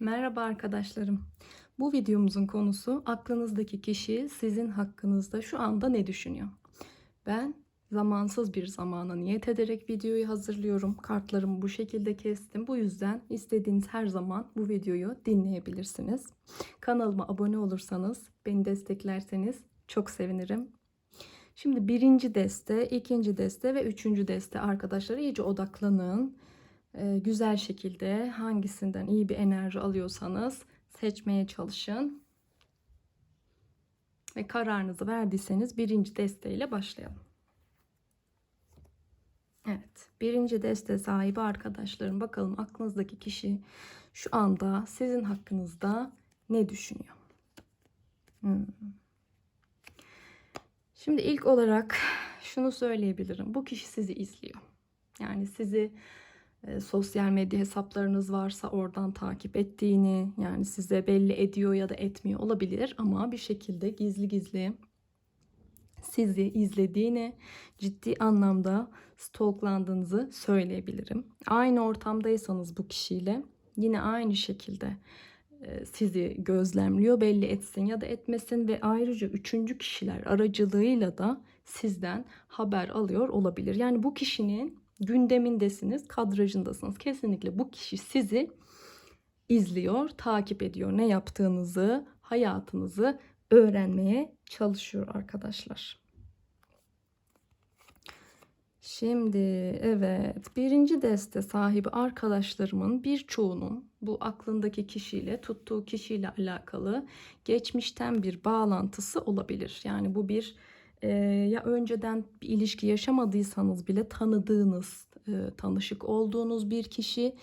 Merhaba arkadaşlarım. Bu videomuzun konusu aklınızdaki kişi sizin hakkınızda şu anda ne düşünüyor? Ben zamansız bir zamana niyet ederek videoyu hazırlıyorum. Kartlarımı bu şekilde kestim. Bu yüzden istediğiniz her zaman bu videoyu dinleyebilirsiniz. Kanalıma abone olursanız, beni desteklerseniz çok sevinirim. Şimdi birinci deste, ikinci deste ve üçüncü deste arkadaşlar iyice odaklanın. Ee, güzel şekilde hangisinden iyi bir enerji alıyorsanız seçmeye çalışın. Ve kararınızı verdiyseniz birinci desteğiyle başlayalım. Evet, birinci deste sahibi arkadaşlarım bakalım aklınızdaki kişi şu anda sizin hakkınızda ne düşünüyor? Hmm. Şimdi ilk olarak şunu söyleyebilirim. Bu kişi sizi izliyor. Yani sizi e, sosyal medya hesaplarınız varsa oradan takip ettiğini yani size belli ediyor ya da etmiyor olabilir ama bir şekilde gizli gizli sizi izlediğini ciddi anlamda stalklandığınızı söyleyebilirim. Aynı ortamdaysanız bu kişiyle yine aynı şekilde e, sizi gözlemliyor belli etsin ya da etmesin ve ayrıca üçüncü kişiler aracılığıyla da sizden haber alıyor olabilir. Yani bu kişinin gündemindesiniz, kadrajındasınız. Kesinlikle bu kişi sizi izliyor, takip ediyor. Ne yaptığınızı, hayatınızı öğrenmeye çalışıyor arkadaşlar. Şimdi evet birinci deste sahibi arkadaşlarımın birçoğunun bu aklındaki kişiyle tuttuğu kişiyle alakalı geçmişten bir bağlantısı olabilir. Yani bu bir e, ya önceden bir ilişki yaşamadıysanız bile tanıdığınız, e, tanışık olduğunuz bir kişi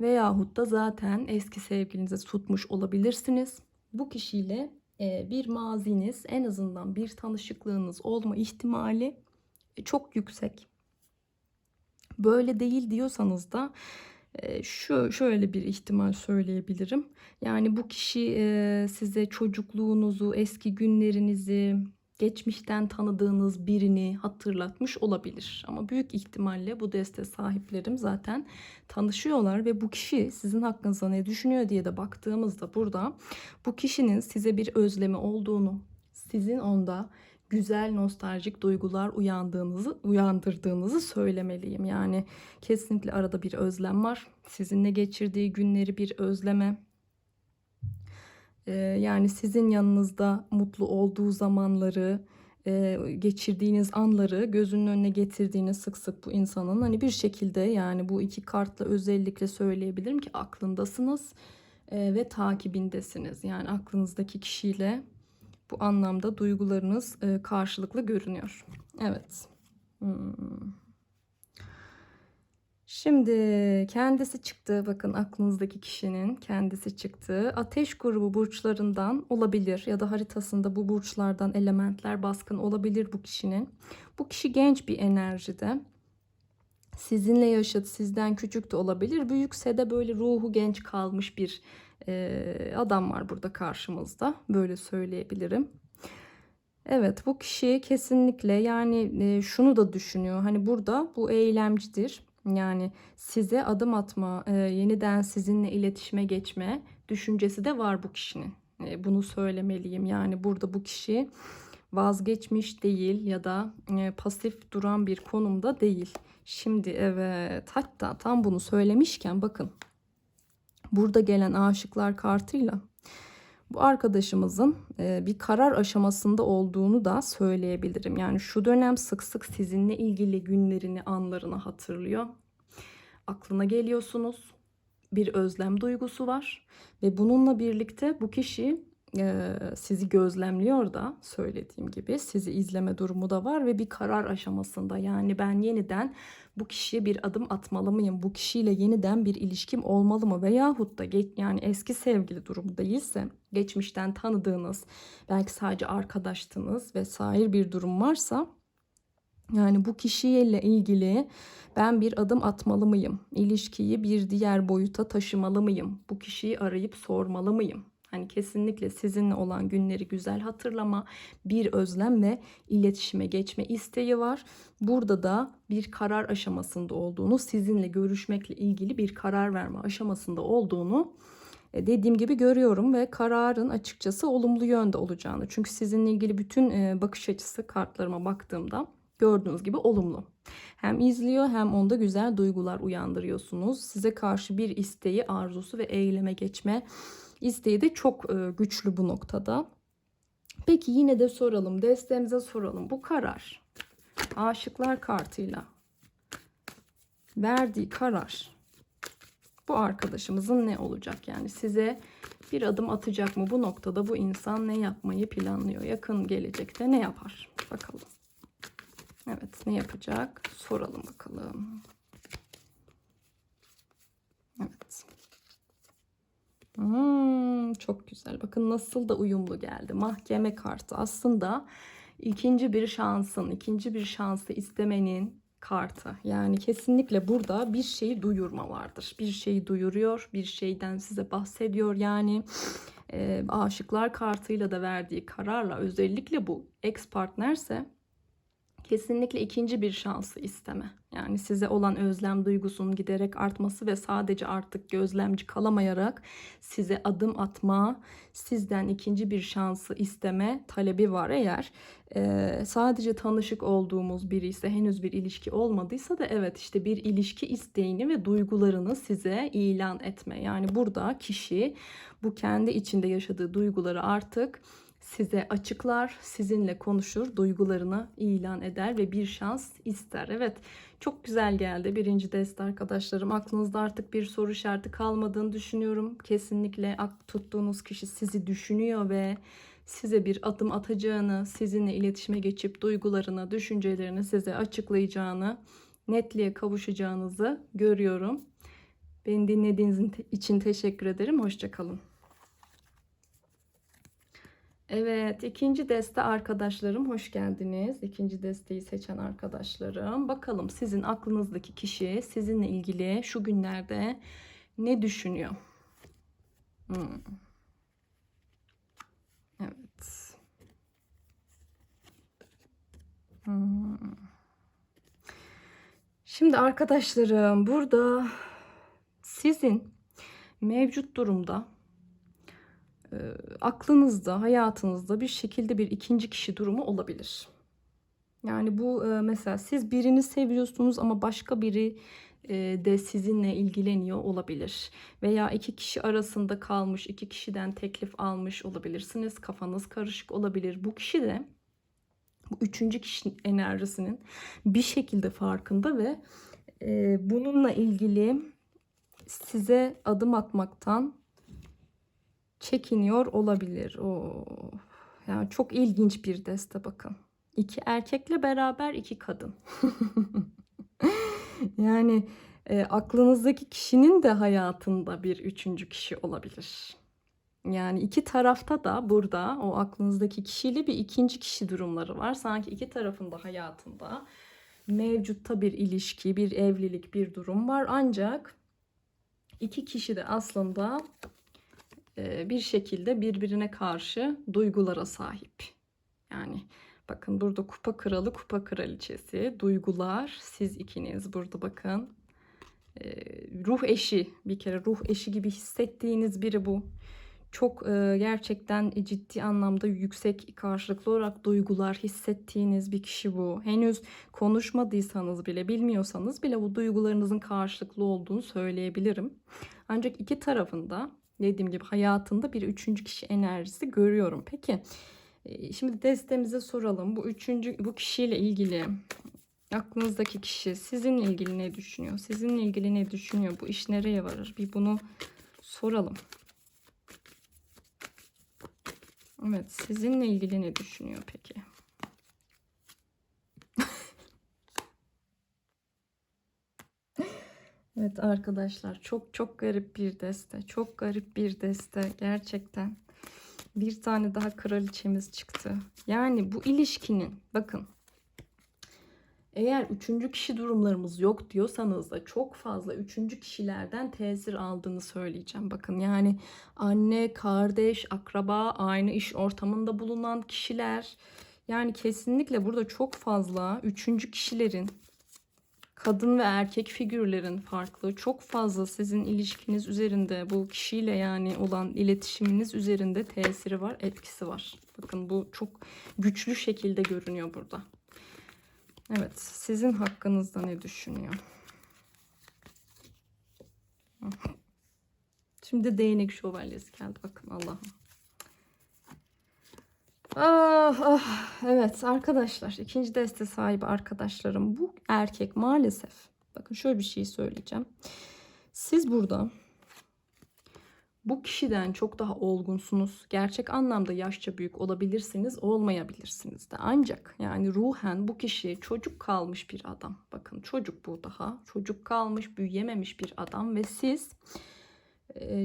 veyahut da zaten eski sevgilinizi tutmuş olabilirsiniz. Bu kişiyle e, bir maziniz en azından bir tanışıklığınız olma ihtimali çok yüksek. Böyle değil diyorsanız da şu şöyle bir ihtimal söyleyebilirim. Yani bu kişi size çocukluğunuzu, eski günlerinizi, geçmişten tanıdığınız birini hatırlatmış olabilir. Ama büyük ihtimalle bu deste sahiplerim zaten tanışıyorlar ve bu kişi sizin hakkınızda ne düşünüyor diye de baktığımızda burada bu kişinin size bir özlemi olduğunu, sizin onda güzel nostaljik duygular uyandığınızı uyandırdığınızı söylemeliyim. Yani kesinlikle arada bir özlem var. Sizinle geçirdiği günleri bir özleme. Ee, yani sizin yanınızda mutlu olduğu zamanları, e, geçirdiğiniz anları gözünün önüne getirdiğini sık sık bu insanın hani bir şekilde yani bu iki kartla özellikle söyleyebilirim ki aklındasınız e, ve takibindesiniz. Yani aklınızdaki kişiyle bu anlamda duygularınız e, karşılıklı görünüyor. Evet. Hmm. Şimdi kendisi çıktı. Bakın aklınızdaki kişinin kendisi çıktı. Ateş grubu burçlarından olabilir ya da haritasında bu burçlardan elementler baskın olabilir bu kişinin. Bu kişi genç bir enerjide. Sizinle yaşadı, sizden küçük de olabilir. Büyükse de böyle ruhu genç kalmış bir e, adam var burada karşımızda. Böyle söyleyebilirim. Evet bu kişi kesinlikle yani e, şunu da düşünüyor. Hani burada bu eylemcidir. Yani size adım atma, e, yeniden sizinle iletişime geçme düşüncesi de var bu kişinin. E, bunu söylemeliyim. Yani burada bu kişi vazgeçmiş değil ya da e, pasif duran bir konumda değil. Şimdi evet hatta tam bunu söylemişken bakın burada gelen aşıklar kartıyla bu arkadaşımızın e, bir karar aşamasında olduğunu da söyleyebilirim. Yani şu dönem sık sık sizinle ilgili günlerini, anlarını hatırlıyor. Aklına geliyorsunuz. Bir özlem duygusu var ve bununla birlikte bu kişi e, sizi gözlemliyor da söylediğim gibi sizi izleme durumu da var ve bir karar aşamasında yani ben yeniden bu kişiye bir adım atmalı mıyım? Bu kişiyle yeniden bir ilişkim olmalı mı? Veyahut da yani eski sevgili durumu değilse geçmişten tanıdığınız belki sadece arkadaştınız vesaire bir durum varsa yani bu kişiyle ilgili ben bir adım atmalı mıyım? İlişkiyi bir diğer boyuta taşımalı mıyım? Bu kişiyi arayıp sormalı mıyım? Hani kesinlikle sizinle olan günleri güzel hatırlama, bir özlem ve iletişime geçme isteği var. Burada da bir karar aşamasında olduğunu, sizinle görüşmekle ilgili bir karar verme aşamasında olduğunu e, dediğim gibi görüyorum ve kararın açıkçası olumlu yönde olacağını. Çünkü sizinle ilgili bütün e, bakış açısı kartlarıma baktığımda gördüğünüz gibi olumlu. Hem izliyor hem onda güzel duygular uyandırıyorsunuz. Size karşı bir isteği, arzusu ve eyleme geçme isteği de çok e, güçlü bu noktada. Peki yine de soralım, destemize soralım. Bu karar aşıklar kartıyla verdiği karar bu arkadaşımızın ne olacak? Yani size bir adım atacak mı bu noktada bu insan ne yapmayı planlıyor? Yakın gelecekte ne yapar? Bakalım. Evet ne yapacak? Soralım bakalım. Evet. Hmm, çok güzel. Bakın nasıl da uyumlu geldi. Mahkeme kartı. Aslında ikinci bir şansın, ikinci bir şansı istemenin kartı. Yani kesinlikle burada bir şeyi duyurma vardır. Bir şeyi duyuruyor, bir şeyden size bahsediyor. Yani e, aşıklar kartıyla da verdiği kararla özellikle bu ex partnerse kesinlikle ikinci bir şansı isteme. Yani size olan özlem duygusunun giderek artması ve sadece artık gözlemci kalamayarak size adım atma, sizden ikinci bir şansı isteme talebi var. Eğer e, sadece tanışık olduğumuz biri ise henüz bir ilişki olmadıysa da evet işte bir ilişki isteğini ve duygularını size ilan etme. Yani burada kişi bu kendi içinde yaşadığı duyguları artık size açıklar, sizinle konuşur, duygularını ilan eder ve bir şans ister. Evet, çok güzel geldi birinci deste arkadaşlarım. Aklınızda artık bir soru işareti kalmadığını düşünüyorum. Kesinlikle tuttuğunuz kişi sizi düşünüyor ve size bir adım atacağını, sizinle iletişime geçip duygularını, düşüncelerini size açıklayacağını, netliğe kavuşacağınızı görüyorum. Beni dinlediğiniz için teşekkür ederim. Hoşçakalın. Evet, ikinci deste arkadaşlarım hoş geldiniz. İkinci desteği seçen arkadaşlarım. Bakalım sizin aklınızdaki kişi sizinle ilgili şu günlerde ne düşünüyor? Hmm. Evet. Hmm. Şimdi arkadaşlarım burada sizin mevcut durumda e, aklınızda, hayatınızda bir şekilde bir ikinci kişi durumu olabilir. Yani bu e, mesela siz birini seviyorsunuz ama başka biri e, de sizinle ilgileniyor olabilir. Veya iki kişi arasında kalmış, iki kişiden teklif almış olabilirsiniz. Kafanız karışık olabilir. Bu kişi de bu üçüncü kişinin enerjisinin bir şekilde farkında ve e, bununla ilgili size adım atmaktan çekiniyor olabilir. O yani çok ilginç bir deste bakın. İki erkekle beraber iki kadın. yani e, aklınızdaki kişinin de hayatında bir üçüncü kişi olabilir. Yani iki tarafta da burada o aklınızdaki kişiyle bir ikinci kişi durumları var. Sanki iki tarafın da hayatında mevcutta bir ilişki, bir evlilik, bir durum var. Ancak iki kişi de aslında bir şekilde birbirine karşı duygulara sahip. Yani bakın burada kupa kralı, kupa kraliçesi, duygular, siz ikiniz burada bakın. Ruh eşi bir kere ruh eşi gibi hissettiğiniz biri bu. Çok gerçekten ciddi anlamda yüksek karşılıklı olarak duygular hissettiğiniz bir kişi bu. Henüz konuşmadıysanız bile bilmiyorsanız bile bu duygularınızın karşılıklı olduğunu söyleyebilirim. Ancak iki tarafında dediğim gibi hayatında bir üçüncü kişi enerjisi görüyorum. Peki e, şimdi destemize soralım. Bu üçüncü bu kişiyle ilgili aklınızdaki kişi sizinle ilgili ne düşünüyor? Sizinle ilgili ne düşünüyor? Bu iş nereye varır? Bir bunu soralım. Evet sizinle ilgili ne düşünüyor peki? Evet arkadaşlar çok çok garip bir deste. Çok garip bir deste gerçekten. Bir tane daha kraliçemiz çıktı. Yani bu ilişkinin bakın eğer üçüncü kişi durumlarımız yok diyorsanız da çok fazla üçüncü kişilerden tesir aldığını söyleyeceğim. Bakın yani anne, kardeş, akraba, aynı iş ortamında bulunan kişiler. Yani kesinlikle burada çok fazla üçüncü kişilerin kadın ve erkek figürlerin farklı. Çok fazla sizin ilişkiniz üzerinde bu kişiyle yani olan iletişiminiz üzerinde tesiri var, etkisi var. Bakın bu çok güçlü şekilde görünüyor burada. Evet, sizin hakkınızda ne düşünüyor? Şimdi değnek şövalyesi geldi. Bakın Allah'ım. Ah, ah. Evet arkadaşlar ikinci deste sahibi arkadaşlarım bu erkek maalesef bakın şöyle bir şey söyleyeceğim. Siz burada bu kişiden çok daha olgunsunuz. Gerçek anlamda yaşça büyük olabilirsiniz, olmayabilirsiniz de. Ancak yani ruhen bu kişi çocuk kalmış bir adam. Bakın çocuk bu daha. Çocuk kalmış, büyüyememiş bir adam ve siz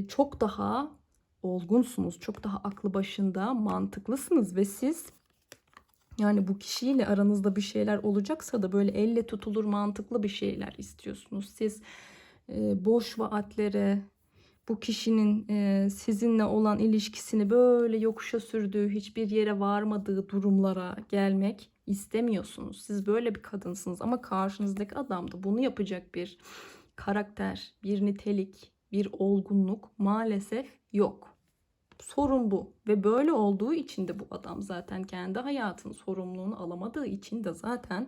çok daha olgunsunuz. Çok daha aklı başında, mantıklısınız ve siz yani bu kişiyle aranızda bir şeyler olacaksa da böyle elle tutulur mantıklı bir şeyler istiyorsunuz. Siz e, boş vaatlere, bu kişinin e, sizinle olan ilişkisini böyle yokuşa sürdüğü, hiçbir yere varmadığı durumlara gelmek istemiyorsunuz. Siz böyle bir kadınsınız ama karşınızdaki adam da bunu yapacak bir karakter, bir nitelik, bir olgunluk maalesef yok. Sorun bu ve böyle olduğu için de bu adam zaten kendi hayatının sorumluluğunu alamadığı için de zaten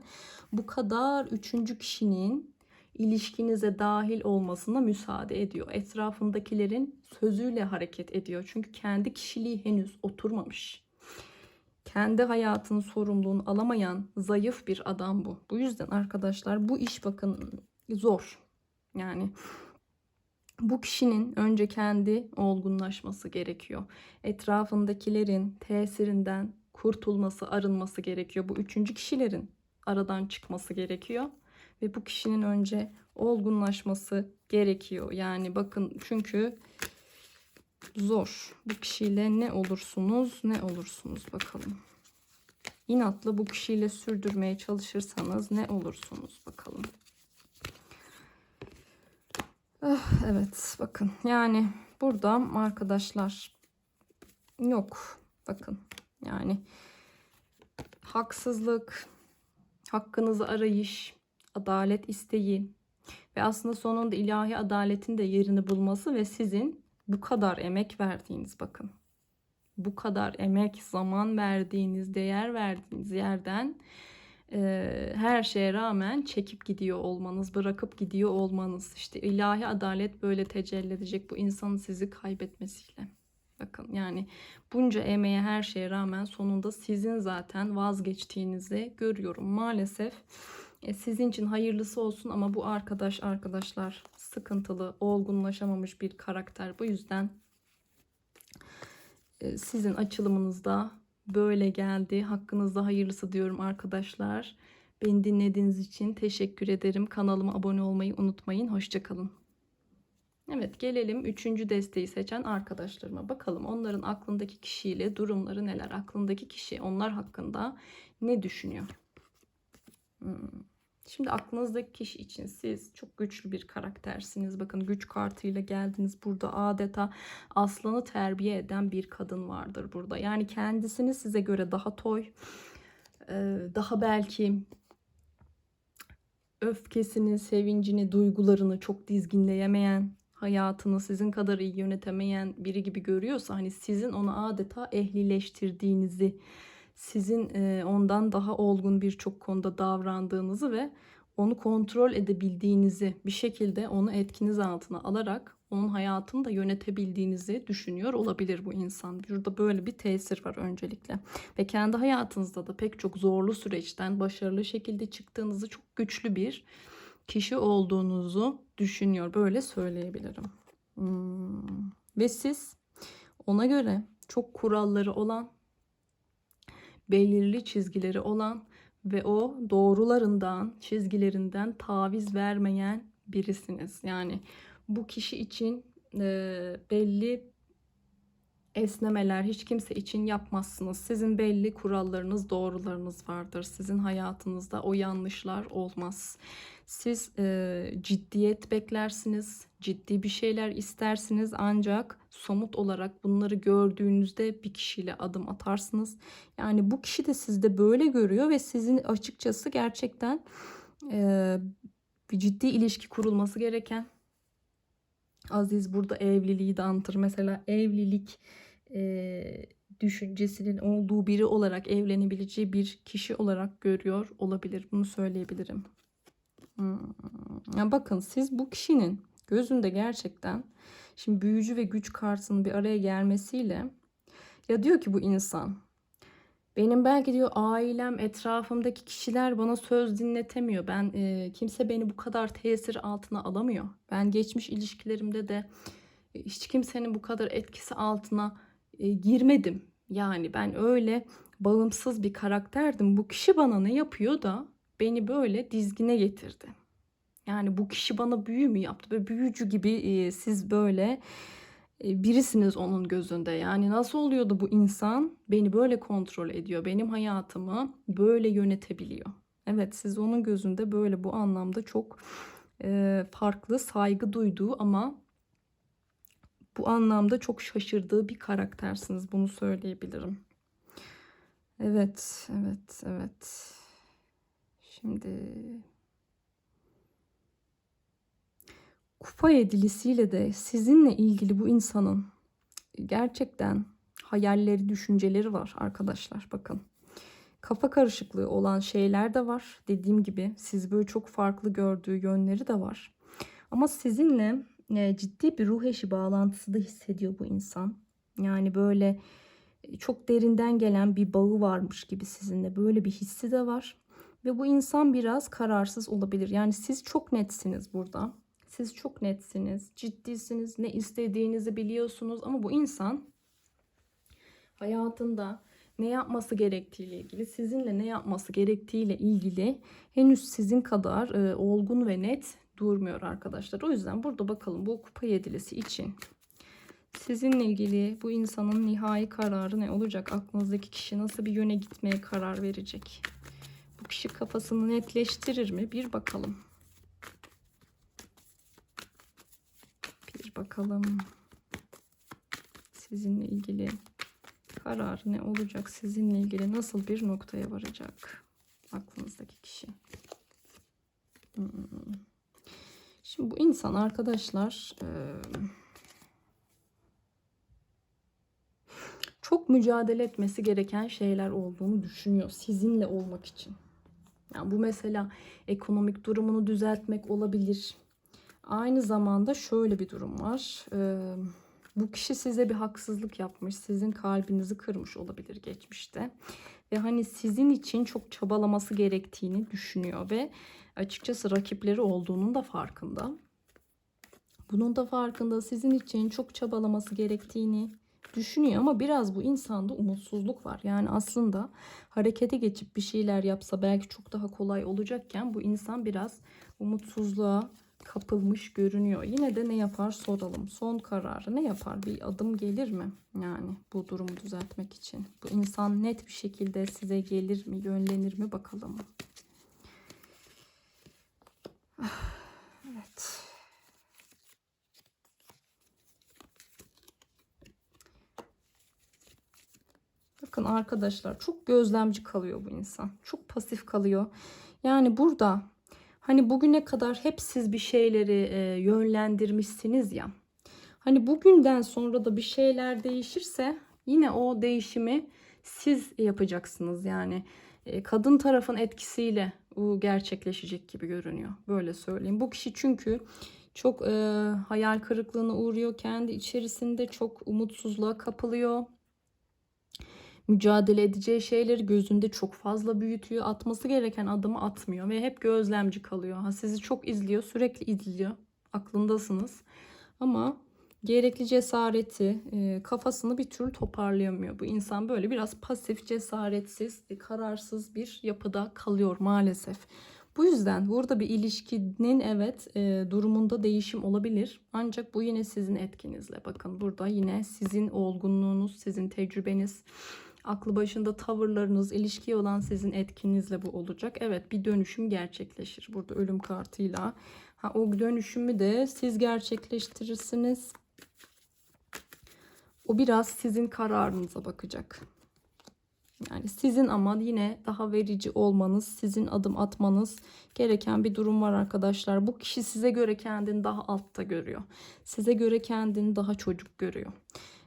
bu kadar üçüncü kişinin ilişkinize dahil olmasına müsaade ediyor. Etrafındakilerin sözüyle hareket ediyor. Çünkü kendi kişiliği henüz oturmamış. Kendi hayatının sorumluluğunu alamayan zayıf bir adam bu. Bu yüzden arkadaşlar bu iş bakın zor. Yani bu kişinin önce kendi olgunlaşması gerekiyor. Etrafındakilerin tesirinden kurtulması, arınması gerekiyor. Bu üçüncü kişilerin aradan çıkması gerekiyor. Ve bu kişinin önce olgunlaşması gerekiyor. Yani bakın çünkü zor. Bu kişiyle ne olursunuz ne olursunuz bakalım. İnatla bu kişiyle sürdürmeye çalışırsanız ne olursunuz bakalım. Ah, evet bakın. Yani burada arkadaşlar yok. Bakın yani haksızlık hakkınızı arayış adalet isteği ve aslında sonunda ilahi adaletin de yerini bulması ve sizin bu kadar emek verdiğiniz bakın. Bu kadar emek zaman verdiğiniz değer verdiğiniz yerden her şeye rağmen çekip gidiyor olmanız, bırakıp gidiyor olmanız. işte ilahi adalet böyle tecelli edecek bu insanın sizi kaybetmesiyle. Bakın yani bunca emeğe her şeye rağmen sonunda sizin zaten vazgeçtiğinizi görüyorum. Maalesef e, sizin için hayırlısı olsun ama bu arkadaş arkadaşlar sıkıntılı, olgunlaşamamış bir karakter. Bu yüzden e, sizin açılımınızda böyle geldi. Hakkınızda hayırlısı diyorum arkadaşlar. Beni dinlediğiniz için teşekkür ederim. Kanalıma abone olmayı unutmayın. Hoşçakalın. Evet gelelim üçüncü desteği seçen arkadaşlarıma. Bakalım onların aklındaki kişiyle durumları neler? Aklındaki kişi onlar hakkında ne düşünüyor? Hmm. Şimdi aklınızdaki kişi için siz çok güçlü bir karaktersiniz. Bakın güç kartıyla geldiniz. Burada adeta aslanı terbiye eden bir kadın vardır burada. Yani kendisini size göre daha toy, daha belki öfkesini, sevincini, duygularını çok dizginleyemeyen, hayatını sizin kadar iyi yönetemeyen biri gibi görüyorsa hani sizin onu adeta ehlileştirdiğinizi sizin e, ondan daha olgun birçok konuda davrandığınızı ve onu kontrol edebildiğinizi bir şekilde onu etkiniz altına alarak onun hayatını da yönetebildiğinizi düşünüyor olabilir bu insan. Burada böyle bir tesir var öncelikle. Ve kendi hayatınızda da pek çok zorlu süreçten başarılı şekilde çıktığınızı çok güçlü bir kişi olduğunuzu düşünüyor. Böyle söyleyebilirim. Hmm. Ve siz ona göre çok kuralları olan belirli çizgileri olan ve o doğrularından, çizgilerinden taviz vermeyen birisiniz. Yani bu kişi için e, belli esnemeler hiç kimse için yapmazsınız. Sizin belli kurallarınız, doğrularınız vardır. Sizin hayatınızda o yanlışlar olmaz. Siz e, ciddiyet beklersiniz, ciddi bir şeyler istersiniz ancak somut olarak bunları gördüğünüzde bir kişiyle adım atarsınız. Yani bu kişi de sizde böyle görüyor ve sizin açıkçası gerçekten e, bir ciddi ilişki kurulması gereken Aziz burada evliliği de anlatır. Mesela evlilik e, düşüncesinin olduğu biri olarak evlenebileceği bir kişi olarak görüyor olabilir. Bunu söyleyebilirim. Hmm. Ya bakın siz bu kişinin gözünde gerçekten şimdi büyücü ve güç kartının bir araya gelmesiyle ya diyor ki bu insan benim belki diyor ailem, etrafımdaki kişiler bana söz dinletemiyor. Ben e, kimse beni bu kadar tesir altına alamıyor. Ben geçmiş ilişkilerimde de e, hiç kimsenin bu kadar etkisi altına e, girmedim. Yani ben öyle bağımsız bir karakterdim. Bu kişi bana ne yapıyor da beni böyle dizgine getirdi. Yani bu kişi bana büyü mü yaptı? Böyle büyücü gibi e, siz böyle e, birisiniz onun gözünde. Yani nasıl oluyordu bu insan beni böyle kontrol ediyor. Benim hayatımı böyle yönetebiliyor. Evet siz onun gözünde böyle bu anlamda çok e, farklı saygı duyduğu ama bu anlamda çok şaşırdığı bir karaktersiniz. Bunu söyleyebilirim. Evet, evet, evet. Şimdi kupa yedilisiyle de sizinle ilgili bu insanın gerçekten hayalleri, düşünceleri var arkadaşlar. Bakın. Kafa karışıklığı olan şeyler de var. Dediğim gibi siz böyle çok farklı gördüğü yönleri de var. Ama sizinle e, ciddi bir ruh eşi bağlantısı da hissediyor bu insan. Yani böyle e, çok derinden gelen bir bağı varmış gibi sizinle. Böyle bir hissi de var. Ve bu insan biraz kararsız olabilir. Yani siz çok netsiniz burada. Siz çok netsiniz, ciddisiniz, ne istediğinizi biliyorsunuz ama bu insan hayatında ne yapması gerektiğiyle ilgili, sizinle ne yapması gerektiğiyle ilgili henüz sizin kadar e, olgun ve net durmuyor arkadaşlar. O yüzden burada bakalım bu kupa yedilisi için sizinle ilgili bu insanın nihai kararı ne olacak? Aklınızdaki kişi nasıl bir yöne gitmeye karar verecek? Bu kişi kafasını netleştirir mi? Bir bakalım. Bir bakalım. Sizinle ilgili kararı ne olacak? Sizinle ilgili nasıl bir noktaya varacak? Aklınızdaki kişi. Hmm. Şimdi bu insan arkadaşlar çok mücadele etmesi gereken şeyler olduğunu düşünüyor sizinle olmak için. Yani bu mesela ekonomik durumunu düzeltmek olabilir. Aynı zamanda şöyle bir durum var. Bu kişi size bir haksızlık yapmış, sizin kalbinizi kırmış olabilir geçmişte. Ve hani sizin için çok çabalaması gerektiğini düşünüyor ve açıkçası rakipleri olduğunun da farkında. Bunun da farkında sizin için çok çabalaması gerektiğini düşünüyor ama biraz bu insanda umutsuzluk var. Yani aslında harekete geçip bir şeyler yapsa belki çok daha kolay olacakken bu insan biraz umutsuzluğa kapılmış görünüyor. Yine de ne yapar soralım. Son kararı ne yapar? Bir adım gelir mi? Yani bu durumu düzeltmek için. Bu insan net bir şekilde size gelir mi? Yönlenir mi? Bakalım. Evet. Bakın arkadaşlar çok gözlemci kalıyor bu insan. Çok pasif kalıyor. Yani burada hani bugüne kadar hep siz bir şeyleri e, yönlendirmişsiniz ya. Hani bugünden sonra da bir şeyler değişirse yine o değişimi siz yapacaksınız. Yani e, kadın tarafın etkisiyle gerçekleşecek gibi görünüyor. Böyle söyleyeyim. Bu kişi çünkü çok e, hayal kırıklığına uğruyor. Kendi içerisinde çok umutsuzluğa kapılıyor mücadele edeceği şeyleri gözünde çok fazla büyütüyor. Atması gereken adımı atmıyor ve hep gözlemci kalıyor. Ha, sizi çok izliyor, sürekli izliyor. Aklındasınız. Ama gerekli cesareti, e, kafasını bir türlü toparlayamıyor. Bu insan böyle biraz pasif, cesaretsiz, e, kararsız bir yapıda kalıyor maalesef. Bu yüzden burada bir ilişkinin evet e, durumunda değişim olabilir. Ancak bu yine sizin etkinizle. Bakın burada yine sizin olgunluğunuz, sizin tecrübeniz, aklı başında tavırlarınız, ilişkiye olan sizin etkinizle bu olacak. Evet bir dönüşüm gerçekleşir burada ölüm kartıyla. Ha, o dönüşümü de siz gerçekleştirirsiniz. O biraz sizin kararınıza bakacak. Yani sizin ama yine daha verici olmanız, sizin adım atmanız gereken bir durum var arkadaşlar. Bu kişi size göre kendini daha altta görüyor. Size göre kendini daha çocuk görüyor.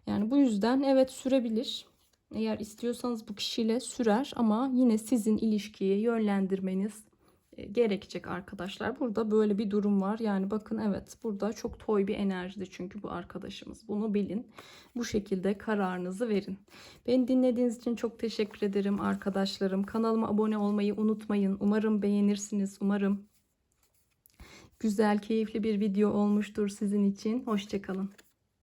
Yani bu yüzden evet sürebilir. Eğer istiyorsanız bu kişiyle sürer ama yine sizin ilişkiyi yönlendirmeniz gerekecek arkadaşlar. Burada böyle bir durum var. Yani bakın evet burada çok toy bir enerjide çünkü bu arkadaşımız. Bunu bilin. Bu şekilde kararınızı verin. Beni dinlediğiniz için çok teşekkür ederim arkadaşlarım. Kanalıma abone olmayı unutmayın. Umarım beğenirsiniz. Umarım güzel, keyifli bir video olmuştur sizin için. Hoşçakalın.